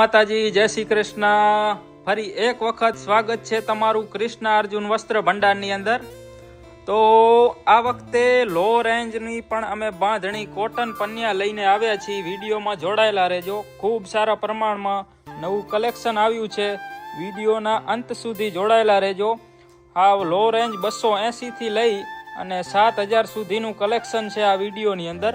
માતાજી, જય શ્રી કૃષ્ણ. ફરી એક વખત સ્વાગત છે તમારું કૃષ્ણ અર્જુન વસ્ત્ર ભંડારની અંદર. તો આ વખતે લો રેન્જની પણ અમે બાંધણી કોટન પન્યા લઈને આવ્યા છીએ. વિડીયોમાં જોડાયેલા રહેજો. ખૂબ સારા પ્રમાણમાં નવું કલેક્શન આવ્યું છે. વિડીયોના અંત સુધી જોડાયેલા રહેજો. આ લો રેન્જ બસો એંસીથી લઈ અને સાત હજાર સુધીનું કલેક્શન છે આ વિડીયોની અંદર.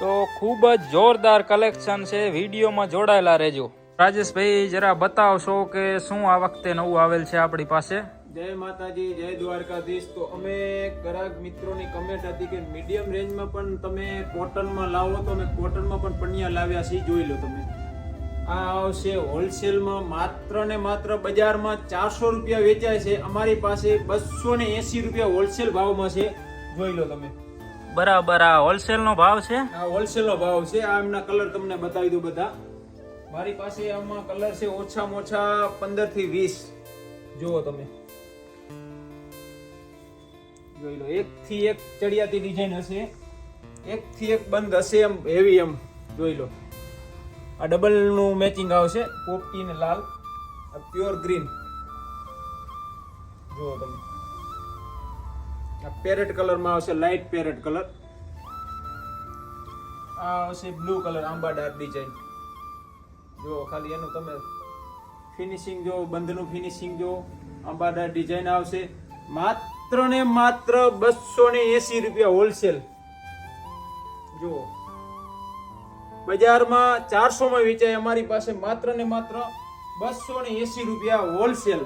તો ખૂબ જ જોરદાર કલેક્શન છે. વિડીયોમાં જોડાયેલા રહેજો. રાજેશભાઈ જરા બતાવશો કે શું આ વખતે નવું આવેલ છે આપણી પાસે? જય માતાજી જય દ્વારકાધીશ. તો અમે ગ્રાહક મિત્રોની કમેન્ટ હતી કે મીડિયમ રેન્જમાં પણ તમે કોટનમાં લાવો તો અમે કોટનમાં પણ પણિયા લાવ્યા છે જોઈ લો તમે. આ આવશે હોલસેલમાં માત્ર ને માત્ર બજારમાં ચારસો રૂપિયા વેચાય છે. અમારી પાસે બસો ને એસી રૂપિયા હોલસેલ ભાવમાં છે. જોઈ લો તમે. બરાબર આ હોલસેલનો ભાવ છે? આ હોલસેલનો ભાવ છે. આ એમના કલર તમને બતાવી દઉં બધા. મારી પાસે આમાં કલર છે ઓછામાં ઓછા પંદરથી વીસ. જુઓ તમે. જોઈ લો, એક થી એક ચડિયાતી ડિઝાઇન હશે. એક થી એક બંધ હશે એમ હેવી એમ. જોઈ લો. આ ડબલનું મેચિંગ આવશે, પોપટી ને લાલ. પ્યોર ગ્રીન જુઓ તમે. આ પેરેટ કલરમાં આવશે લાઇટ પેરેટ કલર આ આવશે બ્લુ કલર આંબા ડાર્ક ડિઝાઇન જો ખાલી એનું તમે ફિનિશિંગ જો બંધનું ફિનિશિંગ જો આંબા ડિઝાઇન આવશે. માત્ર ને માત્ર બસો ને એસી રૂપિયા હોલસેલ જો બજારમાં ચારસો માં વેચાય અમારી પાસે માત્ર ને માત્ર બસો ને એસી રૂપિયા હોલસેલ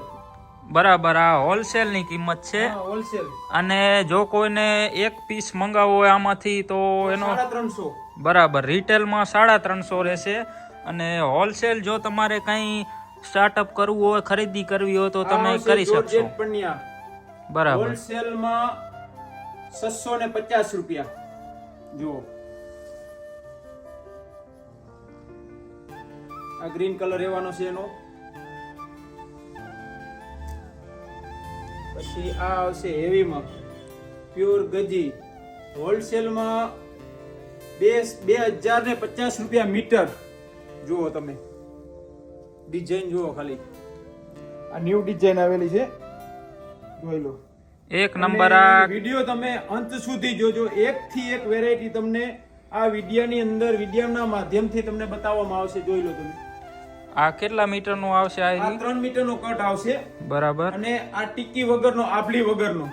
બરાબર આ હોલસેલની કિંમત છે. હોલસેલ અને જો કોઈને એક પીસ મંગાવવો હોય આમાંથી તો એનો ત્રણસો. બરાબર રિટેલમાં સાડા ત્રણસો રહેશે. અને હોલસેલ જો તમારે કંઈ સ્ટાર્ટઅપ કરવું હોય ખરીદી કરવી હોય તો તમે કરી શકશો. બરાબર. હોલસેલમાં છસો ને પચાસ રૂપિયા. જુઓ. આ ગ્રીન કલર રહેવાનો છે એનો. પછી આ આવશે હેવીમાં. પ્યોર ગજી. હોલસેલમાં બે બે હજાર ને પચાસ રૂપિયા મીટર. જુઓ તમે. ડિઝાઇન જુઓ ખાલી. આ ન્યૂ ડિઝાઇન આવેલી છે. જોઈ લો. એક નંબર આ વિડિયો તમે અંત સુધી જોજો. એક થી એક વેરાયટી તમને આ વિડિયાની અંદર વિડિયાના માધ્યમથી તમને બતાવવામાં આવશે. જોઈ લો તમે. આ કેટલા મીટરનું આવશે આ ત્રણ મીટરનો કટ આવશે. બરાબર. અને આ ટીકી વગરનો આભલી વગરનો.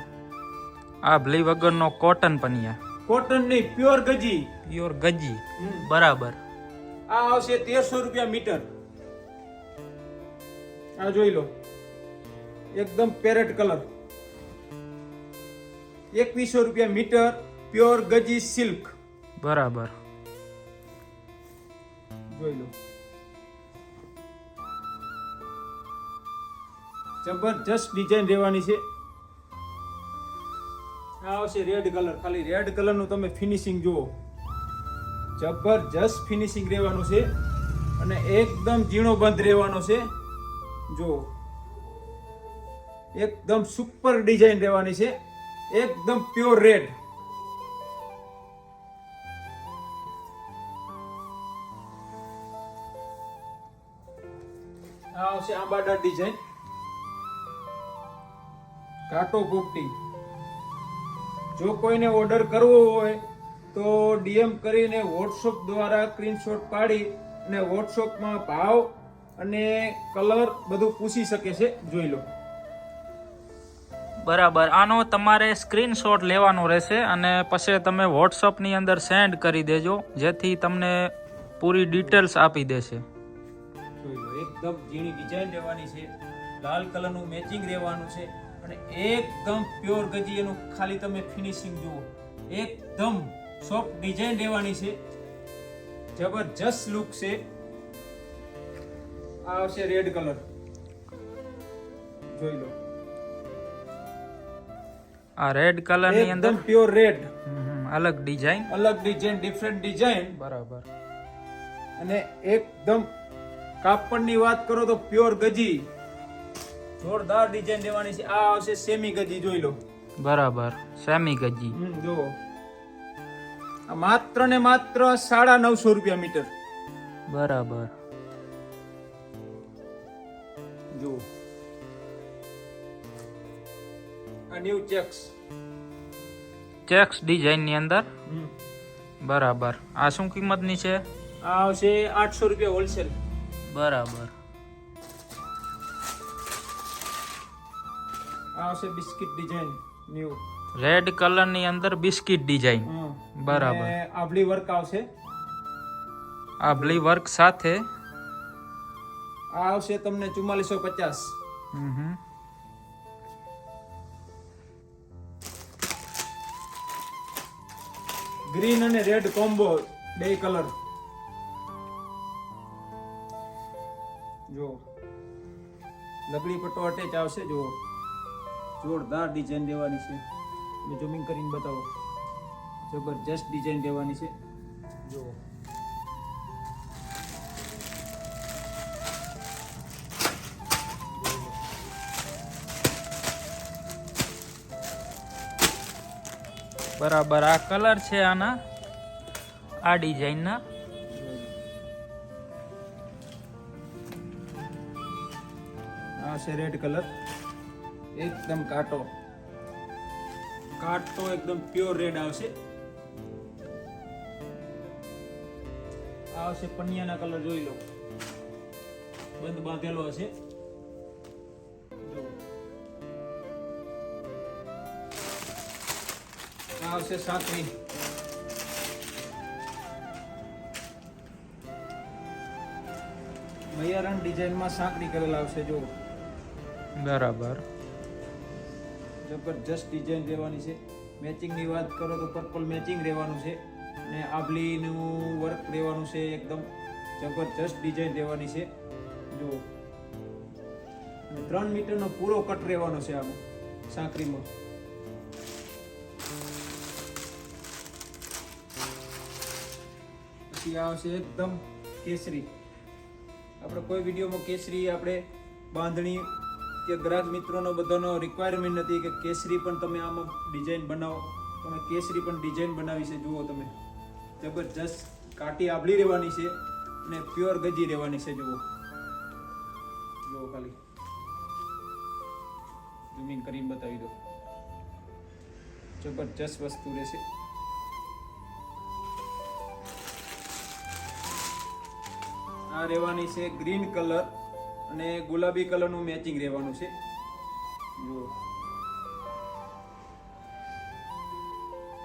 આ ભલી વગરનો કોટન પનિયા. કોટન નહીં પ્યોર ગજી. પ્યોર ગજી. બરાબર. આ આવશે તેરસો રૂપિયા મીટર. આ જોઈ લો. એકદમ પેરેટ કલર એકવીસો રૂપિયા મીટર પ્યોર ગજી સિલ્ક બરાબર. જોઈ લો. જબરજસ્ત ડિઝાઇન રહેવાની છે. આ આવશે રેડ કલર ખાલી રેડ કલરનું તમે ફિનિશિંગ જુઓ. જબરજસ્ત ફિનિશિંગ રહેવાનું છે અને એકદમ ઝીણો બંધ રહેવાનો છે. જો, એકદમ સુપર ડિઝાઇન રહેવાની છે. એકદમ પ્યોર રેડ આવશે આંબાડા ડિઝાઇન કાટો પોપટી. જો કોઈને ઓર્ડર કરવો હોય તો ડીએમ કરીને વોટ્સઅપ દ્વારા સ્ક્રીનશોટ પાડી અને વોટ્સઅપમાં ભાવ અને કલર બધું પૂછી શકે છે જોઈ લો. બરાબર. આનો તમારે સ્ક્રીનશોટ લેવાનો રહેશે અને પછી તમે વોટ્સઅપની અંદર સેન્ડ કરી દેજો જેથી તમને પૂરી ડિટેલ્સ આપી દેશે. જોઈ લો એકદમ ઝીણી ડિઝાઇન રહેવાની છે. લાલ કલરનું મેચિંગ રહેવાનું છે અને એકદમ પ્યોર ગજી એનું ખાલી તમે ફિનિશિંગ જુઓ. એકદમ સોફ્ટ ડિઝાઇન રહેવાની છે. જબરજસ્ત લુક છે. આ આવશે રેડ કલર જોઈ લો. આ રેડ કલરની અંદર? પ્યોર રેડ અલગ ડિઝાઇન અલગ ડિઝાઇન ડિફરન્ટ ડિઝાઇન બરાબર. અને એકદમ કાપડની વાત કરો તો પ્યોર ગજી. જોરદાર ડિઝાઇન દેવાની છે. આ આવશે સેમી ગજી જોઈ લો. બરાબર સેમી ગજી. જો માત્ર ને માત્ર સાડા નવસો રૂપિયા મીટર. બરાબર. જુઓ. આ ન્યુ ચેક્સ ચેક્સ ડિઝાઇનની અંદર? બરાબર. આ શું કિંમતની છે? આ આવશે આઠસો રૂપિયા હોલસેલ. બરાબર. આ આવશે બિસ્કિટ ડિઝાઇન ન્યુ રેડ કલરની અંદર બિસ્કિટ ડિઝાઇન બરાબર. આભલી વર્ક આવશે. આભલી વર્ક સાથે? આ આવશે તમને ચુમ્માલીસો પચાસ. ગ્રીન અને રેડ કોમ્બો બે કલર જો લગડી પટ્ટો અટેચ આવશે જો જોરદાર ડિઝાઇન દેવાની છે. મેં ઝૂમિંગ કરીને બતાવો. જબરજસ્ત ડિઝાઇન દેવાની છે. જો બરાબર આ કલર છે આના. આ ડિઝાઇનના. આ છે રેડ કલર. એકદમ કાટો. કાટો એકદમ પ્યોર રેડ આવશે. આ આવશે પનિયાના કલર જોઈ લો. બંધ બાંધેલો હશે. આવશે સાંકડી મૈયારણ ડિઝાઇનમાં સાંકડી કરેલા આવશે જો બરાબર. જબરજસ્ત ડિઝાઇન રહેવાની છે. મેચિંગની વાત કરો તો પર્પલ મેચિંગ રહેવાનું છે. અને આભલીનું વર્ક રહેવાનું છે એકદમ. જબરજસ્ત ડિઝાઇન રહેવાની છે. જો ત્રણ મીટરનો પૂરો કટ રહેવાનો છે આમાં સાંકરીમાં પછી આવશે એકદમ કેસરી. આપણે કોઈ વિડીયોમાં કેસરી, આપણે બાંધણી કે ગ્રાહક મિત્રોનો બધાનો રિક્વાયરમેન્ટ નથી કે કેસરી પણ તમે આમાં ડિઝાઇન બનાવો. તમે કેસરી પણ ડિઝાઇન બનાવી છે, જુઓ તમે. જબરજસ્ત કાટી આભલી રહેવાની છે અને પ્યોર ગજી રહેવાની છે, જુઓ. જુઓ ખાલી. ઝૂમિંગ કરીને બતાવી દો. જબરજસ્ત વસ્તુ રહેશે. આ રહેવાની છે ગ્રીન કલર અને ગુલાબી કલરનું મેચિંગ રહેવાનું છે. જુઓ.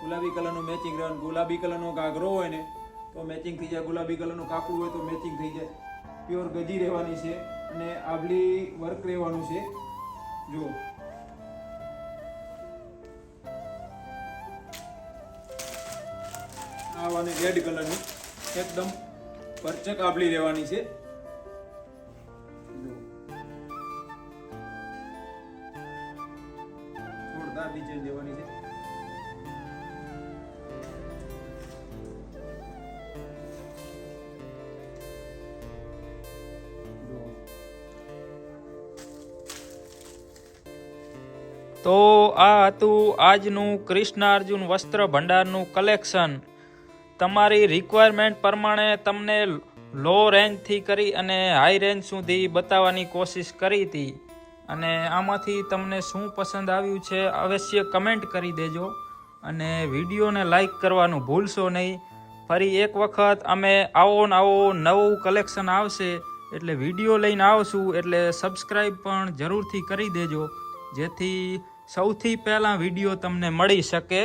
ગુલાબી કલરનું મેચિંગ રહેવાનું. ગુલાબી કલરનો ઘાઘરો હોય ને, તો મેચિંગ થઈ જાય. ગુલાબી કલરનું કાપડું હોય તો મેચિંગ થઈ જાય. પ્યોર ગજી રહેવાની છે અને આભલી વર્ક રહેવાનું છે. જુઓ. આવાની રેડ કલરની એકદમ પરચક આભલી રહેવાની છે. ડિઝાઇન દેવાની છે. તો આ હતું આજનું કૃષ્ણ અર્જુન વસ્ત્ર ભંડારનું કલેક્શન. તમારી રિક્વાયરમેન્ટ પ્રમાણે તમને લો રેન્જથી કરી અને હાઈ રેન્જ સુધી બતાવવાની કોશિશ કરી હતી. અને આમાંથી તમને શું પસંદ આવ્યું છે, અવશ્ય કમેન્ટ કરી દેજો અને વિડીયોને લાઈક કરવાનું ભૂલશો નહીં. ફરી એક વખત અમે આવો ને આવો નવું કલેક્શન આવશે, એટલે વીડિયો લઈને આવશું, એટલે સબસ્ક્રાઈબ પણ જરૂરથી કરી દેજો, જેથી સૌથી પહેલાં વીડિયો તમને મળી શકે.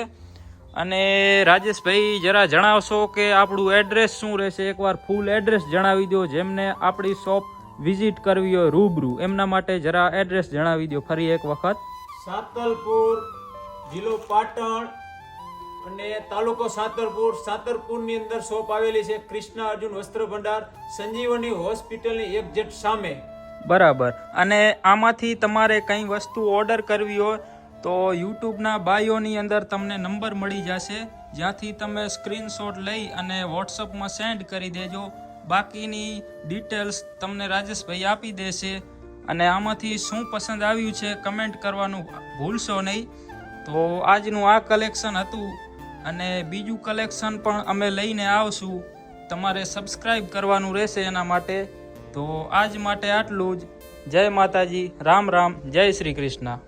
અને રાજેશભાઈ, જરા જણાવશો કે આપણું એડ્રેસ શું રહેશે? એકવાર ફૂલ એડ્રેસ જણાવી દો, જેમને આપણી શોપ વિઝિટ કરવી હોય રૂબરૂ. એમના માટે જરા એડ્રેસ જણાવી દો ફરી એક વખત. સાતલપુર જિલ્લો પાટણ અને તાલુકો સાતરપુર સાતરપુરની અંદર શોપ આવેલી છે કૃષ્ણ અર્જુન વસ્ત્ર ભંડાર. સંજીવની હોસ્પિટલની એક્ઝેક્ટ સામે. બરાબર. અને આમાંથી તમારે કંઈ વસ્તુ ઓર્ડર કરવી હોય તો યુટ્યુબના બાયોની અંદર તમને નંબર મળી જશે. જ્યાંથી તમે સ્ક્રીનશોટ લઈ અને વોટ્સઅપમાં સેન્ડ કરી દેજો. બાકીની ડિટેલ્સ તમને રાજેશભાઈ આપી દેશે. અને આમાંથી શું પસંદ આવ્યું છે કમેન્ટ કરવાનું ભૂલશો નહીં. તો આજનું આ કલેક્શન હતું. અને બીજું કલેક્શન પણ અમે લઈને આવશું. તમારે સબસ્ક્રાઈબ કરવાનું રહેશે એના માટે. તો આજ માટે આટલું જ. જય માતાજી. રામ રામ. જય શ્રી કૃષ્ણ.